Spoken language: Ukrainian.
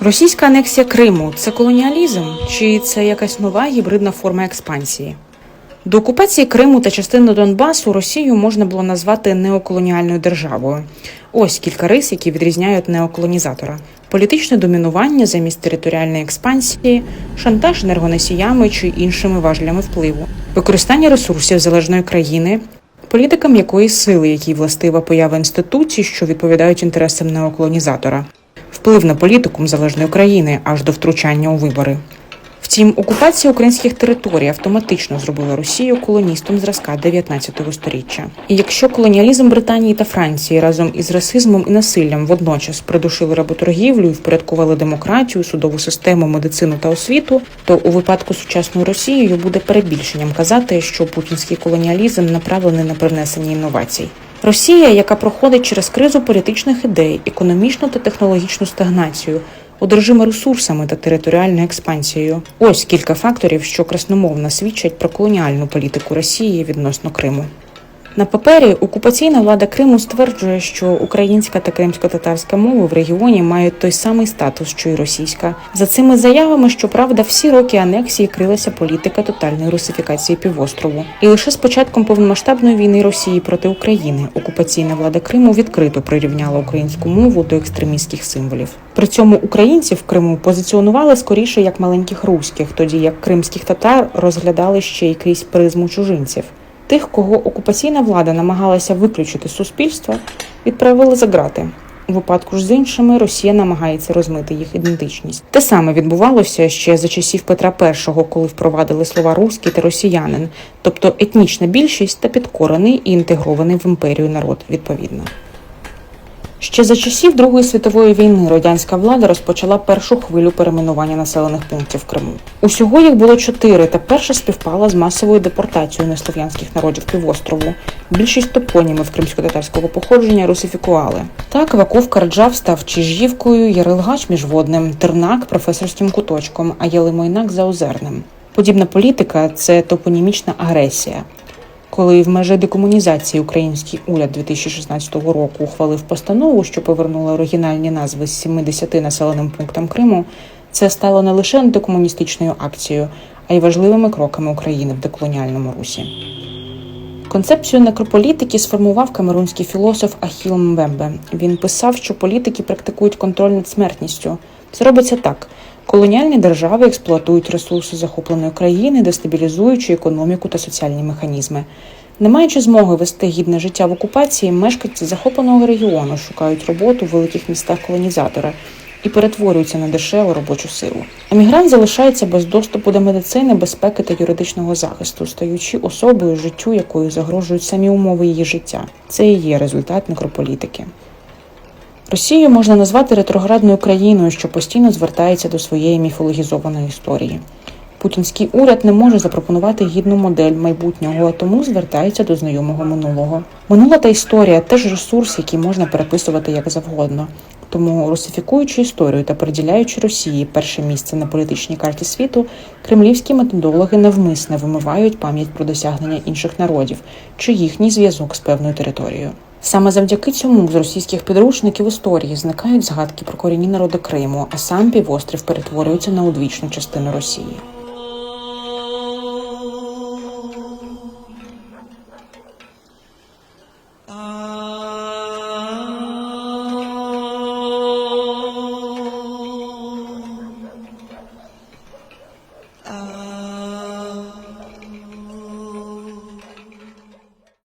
Російська анексія Криму це колоніалізм чи це якась нова гібридна форма експансії? До окупації Криму та частини Донбасу Росію можна було назвати неоколоніальною державою. Ось кілька рис, які відрізняють неоколонізатора: політичне домінування замість територіальної експансії, шантаж енергоносіями чи іншими важелями впливу, використання ресурсів залежної країни, політика м'якої сили, якій властива поява інституцій, що відповідають інтересам неоколонізатора, вплив на політику залежної країни аж до втручання у вибори. Втім, окупація українських територій автоматично зробила Росію колоністом зразка 19 століття. І якщо колоніалізм Британії та Франції разом із расизмом і насиллям водночас придушили работоргівлю і впорядкували демократію, судову систему, медицину та освіту, то у випадку з сучасною Росією буде перебільшенням казати, що путінський колоніалізм направлений на привнесення інновацій. Росія, яка проходить через кризу політичних ідей, економічну та технологічну стагнацію, одержима ресурсами та територіальною експансією. Ось кілька факторів, що красномовно свідчать про колоніальну політику Росії відносно Криму. На папері окупаційна влада Криму стверджує, що українська та кримсько-татарська мови в регіоні мають той самий статус, що й російська. За цими заявами, щоправда, всі роки анексії крилася політика тотальної русифікації півострову. І лише з початком повномасштабної війни Росії проти України окупаційна влада Криму відкрито прирівняла українську мову до екстремістських символів. При цьому українці в Криму позиціонували скоріше як маленьких руських, тоді як кримських татар розглядали ще й крізь призму чужинців. Тих, кого окупаційна влада намагалася виключити з суспільства, відправили за ґрати. У випадку ж з іншими Росія намагається розмити їх ідентичність. Те саме відбувалося ще за часів Петра І, коли впровадили слова руський та росіянин, тобто етнічна більшість та підкорений і інтегрований в імперію народ відповідно. Ще за часів Другої світової війни радянська влада розпочала першу хвилю перейменування населених пунктів Криму. Усього їх було чотири, та перша співпала з масовою депортацією неслов'янських народів півострову. Більшість топонімів кримсько-татарського походження русифікували. Так Ваков Карджав став Чижівкою, Ярилгач міжводним, Тернак професорським куточком, а Єлимойнак заозерним. Подібна політика це топонімічна агресія. Коли в межі декомунізації український уряд 2016 року ухвалив постанову, що повернула оригінальні назви з 70 населеним пунктам Криму, це стало не лише антикомуністичною акцією, а й важливими кроками України в деколоніальному русі. Концепцію некрополітики сформував камерунський філософ Ахіл Мбембе. Він писав, що політики практикують контроль над смертністю. Це робиться так: колоніальні держави експлуатують ресурси захопленої країни, дестабілізуючи економіку та соціальні механізми. Не маючи змоги вести гідне життя в окупації, мешканці захопленого регіону шукають роботу в великих містах колонізатора і перетворюються на дешеву робочу силу. Емігрант залишається без доступу до медицини, безпеки та юридичного захисту, стаючи особою, життю якої загрожують самі умови її життя. Це і є результат некрополітики. Росію можна назвати ретроградною країною, що постійно звертається до своєї міфологізованої історії. Путінський уряд не може запропонувати гідну модель майбутнього, тому звертається до знайомого минулого. Минула та історія теж ресурс, який можна переписувати як завгодно. Тому, русифікуючи історію та приділяючи Росії перше місце на політичній карті світу, кремлівські методологи навмисне вимивають пам'ять про досягнення інших народів чи їхній зв'язок з певною територією. Саме завдяки цьому з російських підручників історії зникають згадки про корінні народи Криму, а сам півострів перетворюється на одвічну частину Росії. Uh...